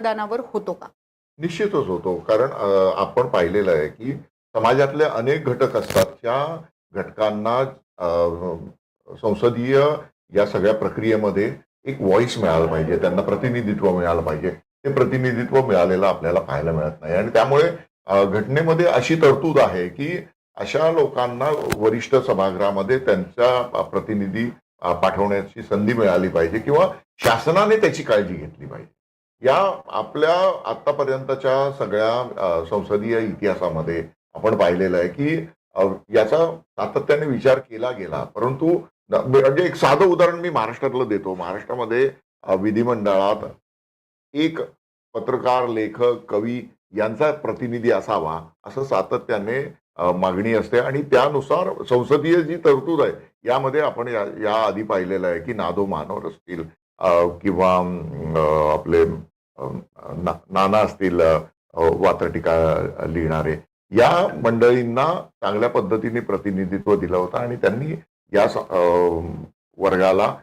मतदानावर होतो का? निश्चितच होतो. कारण आपण पाहिलेलं आहे की समाजातले अनेक घटक असतात. त्या घटकांना संसदीय या सगळ्या प्रक्रियेमध्ये एक व्हॉइस मिळाला पाहिजे. त्यांना प्रतिनिधित्व मिळालं पाहिजे. ते प्रतिनिधित्व मिळालेलं आपल्याला पाहायला मिळत नाही. आणि त्यामुळे घटनेमध्ये अशी तरतूद आहे की अशा लोकांना वरिष्ठ सभागृहामध्ये त्यांचा प्रतिनिधी पाठवण्याची संधी मिळाली पाहिजे किंवा शासनाने त्याची काळजी घेतली पाहिजे. या आपल्या आतापर्यंतच्या सगळ्या संसदीय इतिहासामध्ये आपण पाहिलेलं आहे की याचा सातत्याने विचार केला गेला. परंतु म्हणजे एक साधं उदाहरण मी महाराष्ट्रातलं देतो. महाराष्ट्रामध्ये विधिमंडळात एक पत्रकार लेखक कवी यांचा प्रतिनिधी असावा असं सातत्याने मागणी असते. आणि त्यानुसार संसदीय जी तरतूद आहे यामध्ये आपण या आधी पाहिलेलं आहे की नादो मानवर असतील किंवा आपले ना- नाना असतील वात्रटिका लिहिणारे या मंडळींना चांगल्या पद्धतीने प्रतिनिधित्व दिलं होतं आणि त्यांनी या वर्गाला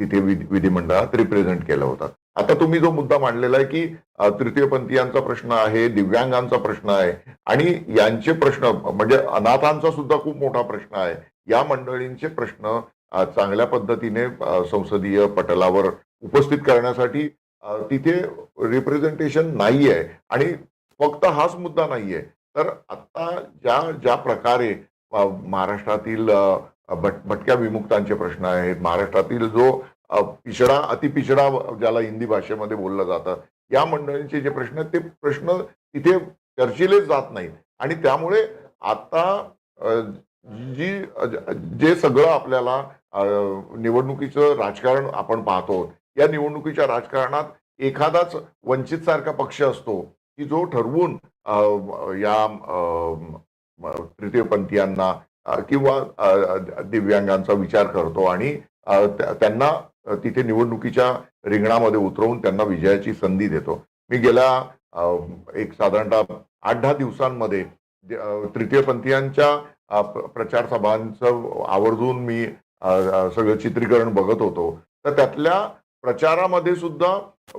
तिथे विधिमंडळात रिप्रेझेंट केलं होतं. आता तुम्ही जो मुद्दा मांडलेला आहे की तृतीयपंथीयांचा प्रश्न आहे दिव्यांगांचा प्रश्न आहे आणि यांचे प्रश्न म्हणजे अनाथांचा सुद्धा खूप मोठा प्रश्न आहे या मंडळींचे प्रश्न चांगल्या पद्धतीने संसदीय पटलावर उपस्थित करण्यासाठी तिथे रिप्रेझेंटेशन नाही आहे आणि फक्त हाच मुद्दा नाहीये. तर आता ज्या ज्या प्रकारे महाराष्ट्रातील भट भटक्या विमुक्तांचे प्रश्न आहेत महाराष्ट्रातील जो पिछडा अतिपिछडा ज्याला हिंदी भाषेमध्ये बोललं जातं या मंडळींचे जे प्रश्न आहेत ते प्रश्न तिथे चर्चिलेच जात नाहीत. आणि त्यामुळे आता जी जे सगळं आपल्याला निवडणुकीचं राजकारण आपण पाहतो. या निवडणुकीच्या राजकारणात एखादाच वंचित सारखा पक्ष असतो की जो ठरवून या तृतीयपंथीयांना किंवा दिव्यांगांचा विचार करतो आणि त्या- त्यांना तिथे निवडणुकीच्या रिंगणामध्ये उतरवून त्यांना विजयाची संधी देतो. मी गेल्या एक साधारणतः आठ दहा दिवसांमध्ये तृतीयपंथीयांच्या प्रचार सभांचं आवर्जून मी सगळं चित्रीकरण बघत होतो. तर त्यातल्या प्रचारामध्ये सुद्धा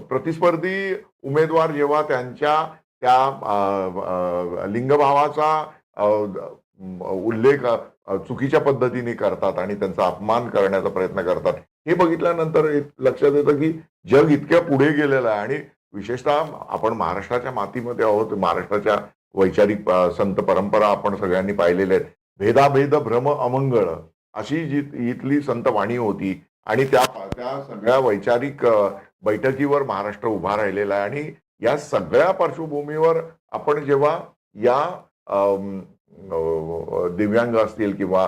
प्रतिस्पर्धी उमेदवार जेव्हा त्यांच्या त्या लिंगभावाचा उल्लेख चुकीच्या पद्धतीने करतात आणि त्यांचा अपमान करण्याचा प्रयत्न करतात हे बघितल्यानंतर लक्षात येतं की जग इतक्या पुढे गेलेलं आहे आणि विशेषतः आपण महाराष्ट्राच्या मातीमध्ये आहोत महाराष्ट्राच्या वैचारिक संत परंपरा आपण सगळ्यांनी पाहिलेल्या आहेत. भेदाभेद भ्रम अमंगळ अशी जी इथली संत वाणी होती. आणि त्या त्या सगळ्या वैचारिक बैठकीवर महाराष्ट्र उभा राहिलेला आहे. आणि या सगळ्या पार्श्वभूमीवर आपण जेव्हा या दिव्यांग असतील किंवा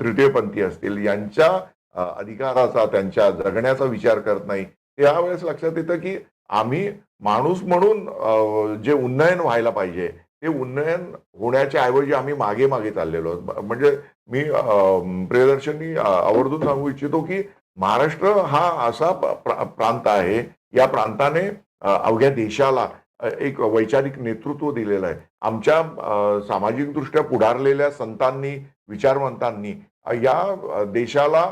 तृतीयपंथी असतील यांच्या अधिकाराचा त्यांच्या जगण्याचा विचार करत नाही त्यावेळेस लक्षात येतं की आम्ही माणूस म्हणून जे उन्नयन व्हायला पाहिजे ते उन्नयन होण्याच्या ऐवजी आम्ही मागे मागे चाललेलो आहोत. म्हणजे मी प्रियदर्शनी आवर्जून सांगू इच्छितो की महाराष्ट्र हा असा प्रांत आहे. या प्रांताने अवघ्या देशाला एक वैचारिक नेतृत्व दिलेलं आहे. आमच्या सामाजिकदृष्ट्या पुढारलेल्या संतांनी विचारवंतांनी या देशाला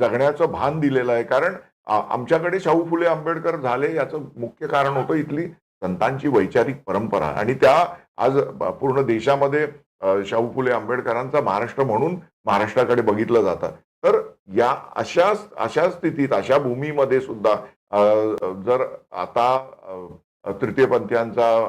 जगण्याचं भान दिलेलं आहे. कारण आमच्याकडे शाहू फुले आंबेडकर झाले याचं मुख्य कारण होतं इथली संतांची वैचारिक परंपरा. आणि त्या आज पूर्ण देशामध्ये शाहू फुले आंबेडकरांचा महाराष्ट्र म्हणून महाराष्ट्राकडे बघितलं जातं. तर या अशा अशा स्थितीत अशा भूमीमध्ये सुद्धा जर आता तृतीयपंथीयांचा